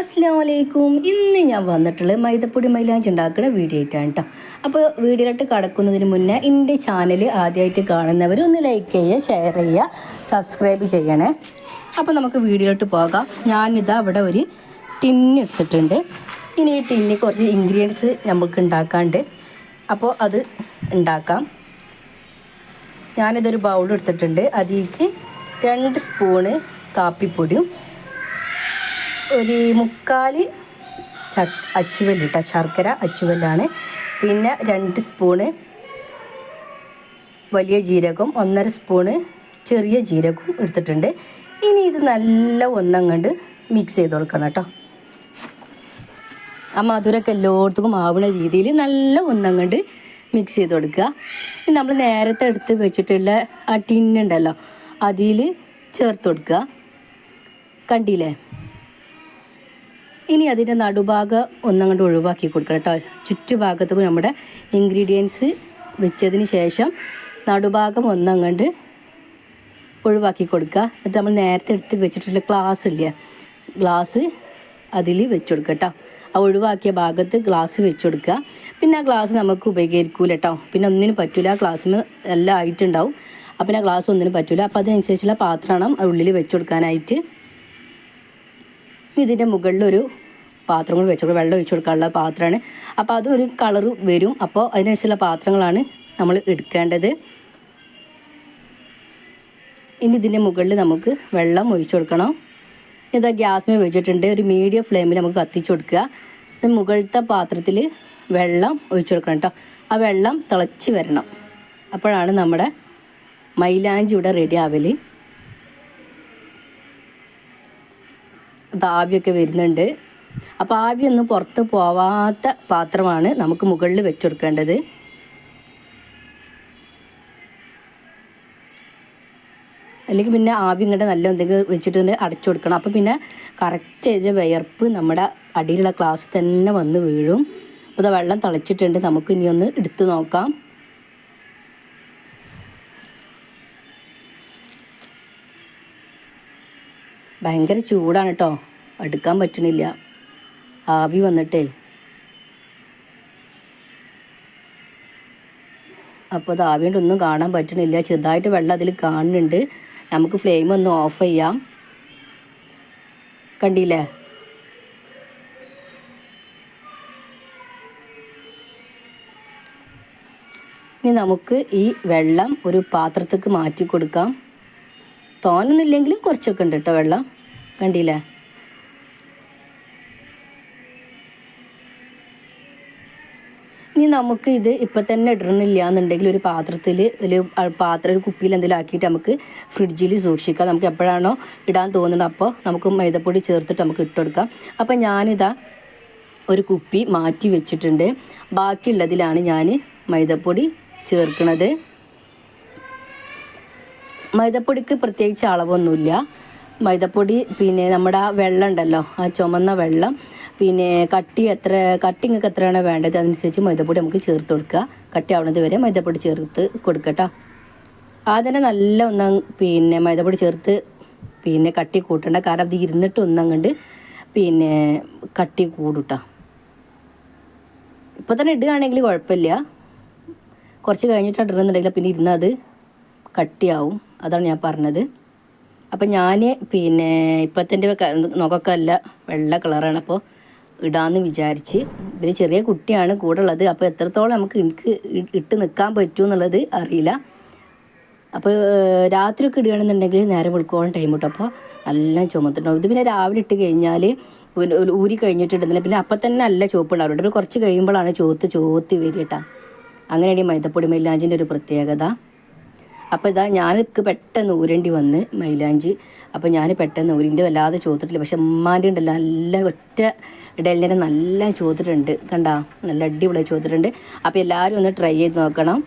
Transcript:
അസ്സാം വലൈക്കും ഇന്ന് ഞാൻ വന്നിട്ടുള്ളത് മൈദപ്പൊടി മൈലാഞ്ചി ഉണ്ടാക്കുന്ന വീഡിയോ ആയിട്ടാണ് കേട്ടോ അപ്പോൾ വീഡിയോയിലോട്ട് കടക്കുന്നതിന് മുന്നേ എന്റെ ചാനൽ ആദ്യമായിട്ട് കാണുന്നവർ ഒന്ന് ലൈക്ക് ചെയ്യുക ഷെയർ ചെയ്യുക സബ്സ്ക്രൈബ് ചെയ്യണേ. അപ്പോൾ നമുക്ക് വീഡിയോയിലോട്ട് പോകാം. ഞാനിതാ അവിടെ ഒരു ടിന്ന് എടുത്തിട്ടുണ്ട്. ഇനി ഈ ടിന്നിൽ കുറച്ച് ഇൻഗ്രീഡിയൻസ് നമുക്ക് ഉണ്ടാക്കാണ്ട്. അപ്പോൾ അത് ഉണ്ടാക്കാം. ഞാനിതൊരു ബൗൾ എടുത്തിട്ടുണ്ട്. അതിലേക്ക് രണ്ട് സ്പൂണ് കാപ്പിപ്പൊടിയും ഒരു മുക്കാൽ ച അച്ചുവല്ല് കേട്ടോ ശർക്കര അച്ചുവല്ലാണ്. പിന്നെ രണ്ട് സ്പൂണ് വലിയ ജീരകം ഒന്നര സ്പൂണ് ചെറിയ ജീരകവും എടുത്തിട്ടുണ്ട്. ഇനി ഇത് നല്ല ഒന്നങ്ങണ്ട് മിക്സ് ചെയ്ത് കൊടുക്കണം കേട്ടോ ആ മധുരമൊക്കെ എല്ലായിടത്തും ആവുന്ന രീതിയിൽ നല്ല ഒന്നങ്ങണ്ട് മിക്സ് ചെയ്ത് കൊടുക്കുക. ഇനി നമ്മൾ നേരത്തെ എടുത്ത് വെച്ചിട്ടുള്ള ആ ടിന്നുണ്ടല്ലോ അതിൽ ചേർത്ത് കൊടുക്കുക. കണ്ടില്ലേ? ഇനി അതിന്റെ നടുഭാഗം ഒന്നങ്ങോട്ട് ഒഴിവാക്കി കൊടുക്കണം കേട്ടോ. ചുറ്റുഭാഗത്തേക്ക് നമ്മുടെ ഇൻഗ്രീഡിയൻസ് വെച്ചതിന് ശേഷം നടുഭാഗം ഒന്നങ്ങണ്ട് ഒഴിവാക്കി കൊടുക്കുക. എന്നിട്ട് നമ്മൾ നേരത്തെ എടുത്ത് വെച്ചിട്ടുള്ള ഗ്ലാസ് ഇല്ല ഗ്ലാസ് അതിൽ വെച്ച് കൊടുക്കുക കേട്ടോ. ആ ഒഴിവാക്കിയ ഭാഗത്ത് ഗ്ലാസ് വെച്ച് കൊടുക്കുക. പിന്നെ ആ ഗ്ലാസ് നമുക്ക് ഉപകരിക്കൂല കേട്ടോ. പിന്നെ ഒന്നിനും പറ്റില്ല ആ ഗ്ലാസ്സിന് എല്ലാം ആയിട്ടുണ്ടാവും. അപ്പം ആ ഗ്ലാസ് ഒന്നിനും പറ്റില്ല അപ്പോൾ അതിനനുസരിച്ചുള്ള പാത്രമാണ് ഉള്ളിൽ വെച്ച് കൊടുക്കാനായിട്ട്. ഇനി ഇതിന്റെ മുകളിലൊരു പാത്രം കൂടി വെച്ചു വെള്ളം ഒഴിച്ചു കൊടുക്കാനുള്ള പാത്രമാണ്. അപ്പോൾ അതൊരു കളർ വരും. അപ്പോൾ അതിനനുസരിച്ചുള്ള പാത്രങ്ങളാണ് നമ്മൾ എടുക്കേണ്ടത്. ഇനി ഇതിന്റെ മുകളിൽ നമുക്ക് വെള്ളം ഒഴിച്ചു കൊടുക്കണം. ഇതാ ഗ്യാസ്മേ വെച്ചിട്ടുണ്ട്. ഒരു മീഡിയം ഫ്ലെയിമിൽ നമുക്ക് കത്തിച്ചു കൊടുക്കുക. മുകളിലത്തെ പാത്രത്തിൽ വെള്ളം ഒഴിച്ചു കൊടുക്കണം കേട്ടോ. ആ വെള്ളം തിളച്ച് വരണം. അപ്പോഴാണ് നമ്മുടെ മൈലാഞ്ചി ഇവിടെ റെഡി ആവൽ. ആവിയൊക്കെ വരുന്നുണ്ട്. അപ്പോൾ ആവിയൊന്നും പുറത്ത് പോവാത്ത പാത്രമാണ് നമുക്ക് മുകളിൽ വെച്ചെടുക്കേണ്ടത്. അല്ലെങ്കിൽ പിന്നെ ആവി ഇങ്ങോട്ട് നല്ല എന്തെങ്കിലും വെച്ചിട്ട് അടച്ചു കൊടുക്കണം. അപ്പോൾ പിന്നെ കറക്റ്റ് ചെയ്ത വിയർപ്പ് നമ്മുടെ അടിയിലുള്ള ക്ലാസ് തന്നെ വന്ന് വീഴും. അപ്പോൾ ഇത് വെള്ളം തളിച്ചിട്ടുണ്ട്. നമുക്ക് ഇനി ഒന്ന് എടുത്തു നോക്കാം. ഭയങ്കര ചൂടാണ് കേട്ടോ അടുക്കാൻ പറ്റണില്ല. ആവി വന്നിട്ടേ. അപ്പോൾ അത് ആവി കാണാൻ പറ്റണില്ല. ചെറുതായിട്ട് വെള്ളം അതിൽ കാണുന്നുണ്ട്. നമുക്ക് ഫ്ലെയിം ഒന്ന് ഓഫ് ചെയ്യാം. കണ്ടില്ലേ? ഇനി നമുക്ക് ഈ വെള്ളം ഒരു പാത്രത്തേക്ക് മാറ്റി കൊടുക്കാം. തോന്നുന്നില്ലെങ്കിലും കുറച്ചൊക്കെ ഉണ്ട് കേട്ടോ വെള്ളം. കണ്ടില്ലേ? ഇനി നമുക്ക് ഇത് ഇപ്പം തന്നെ ഇടണമെന്നില്ല എന്നുണ്ടെങ്കിൽ ഒരു പാത്രത്തിൽ ഒരു പാത്രം ഒരു കുപ്പിയിൽ എന്തെങ്കിലും ആക്കിയിട്ട് നമുക്ക് ഫ്രിഡ്ജിൽ സൂക്ഷിക്കാം. നമുക്ക് എപ്പോഴാണോ ഇടാൻ തോന്നുന്നത് അപ്പോൾ നമുക്ക് മൈദപ്പൊടി ചേർത്തിട്ട് നമുക്ക് ഇട്ടുകൊടുക്കാം അപ്പം ഞാനിതാ ഒരു കുപ്പി മാറ്റി വെച്ചിട്ടുണ്ട്. ബാക്കിയുള്ളതിലാണ് ഞാൻ മൈദപ്പൊടി ചേർക്കുന്നത് മൈദപ്പൊടിക്ക് പ്രത്യേകിച്ച് അളവൊന്നുമില്ല. മൈദപ്പൊടി പിന്നെ നമ്മുടെ ആ വെള്ളം ഉണ്ടല്ലോ ആ ചുമന്ന വെള്ളം പിന്നെ കട്ടി എത്ര കട്ടി നിങ്ങൾക്ക് എത്രയാണോ വേണ്ടത് അതനുസരിച്ച് മൈദപ്പൊടി നമുക്ക് ചേർത്ത് കൊടുക്കുക. കട്ടി ആവുന്നത് വരെ മൈദപ്പൊടി ചേർത്ത് കൊടുക്കട്ടോ ആദ്യം നല്ല ഒന്ന് പിന്നെ മൈദപ്പൊടി ചേർത്ത് പിന്നെ കട്ടി കൂട്ടണ്ട കാരണം അത് ഇരുന്നിട്ട് ഒന്നങ്ങണ്ട് പിന്നെ കട്ടി കൂടുട്ടോ ഇപ്പോൾ തന്നെ ഇടുകയാണെങ്കിൽ കുഴപ്പമില്ല. കുറച്ച് കഴിഞ്ഞിട്ട് ഇടുന്നുണ്ടെങ്കിൽ പിന്നെ ഇരുന്നത് കട്ടിയാവും. അതാണ് ഞാൻ പറഞ്ഞത്. അപ്പം ഞാൻ പിന്നെ ഇപ്പത്തിന്റെ നുകക്കല്ല വെള്ള കളറാണ്. അപ്പോൾ ഇടാന്ന് വിചാരിച്ച് ഇതിന് ചെറിയ കുട്ടിയാണ് കൂടെ ഉള്ളത് അപ്പോൾ എത്രത്തോളം നമുക്ക് എനിക്ക് ഇട്ട് നിൽക്കാൻ പറ്റുമോ എന്നുള്ളത് അറിയില്ല. അപ്പോൾ രാത്രിയൊക്കെ ഇടുകയാണെന്നുണ്ടെങ്കിൽ നേരെ വെളുക്കോളം ടൈം കിട്ടും. അപ്പോൾ നല്ല ചുമത്തിട്ടുണ്ടാവും ഇത് പിന്നെ രാവിലെ ഇട്ട് കഴിഞ്ഞാൽ ഊരി കഴിഞ്ഞിട്ടുണ്ടെന്നില്ല പിന്നെ അപ്പം തന്നെ നല്ല ചുവപ്പ് ഉണ്ടാവും പിന്നെ കുറച്ച് കഴിയുമ്പോഴാണ് ചുവത്ത് ചുവത്തി വരിക കേട്ടോ അങ്ങനെയാണ് ഈ മൈദപ്പൊടി മൈലാഞ്ചിന്റെ ഒരു പ്രത്യേകത. അപ്പോൾ ഇതാ ഞാനിക്ക് പെട്ടെന്ന് ഊരേണ്ടി വന്ന് മൈലാഞ്ചി. അപ്പോൾ ഞാൻ പെട്ടെന്ന് ഊരിന്റെ വല്ലാതെ ചോദിട്ടില്ല പക്ഷെ ഉമ്മാന്റെ ഉണ്ടല്ല നല്ല ഒറ്റ ഇടലിനെ നല്ല ചോദിച്ചിട്ടുണ്ട് കണ്ടാ? നല്ല അടിപൊളി ചോദിച്ചിട്ടുണ്ട് അപ്പോൾ എല്ലാവരും ഒന്ന് ട്രൈ ചെയ്ത് നോക്കണം.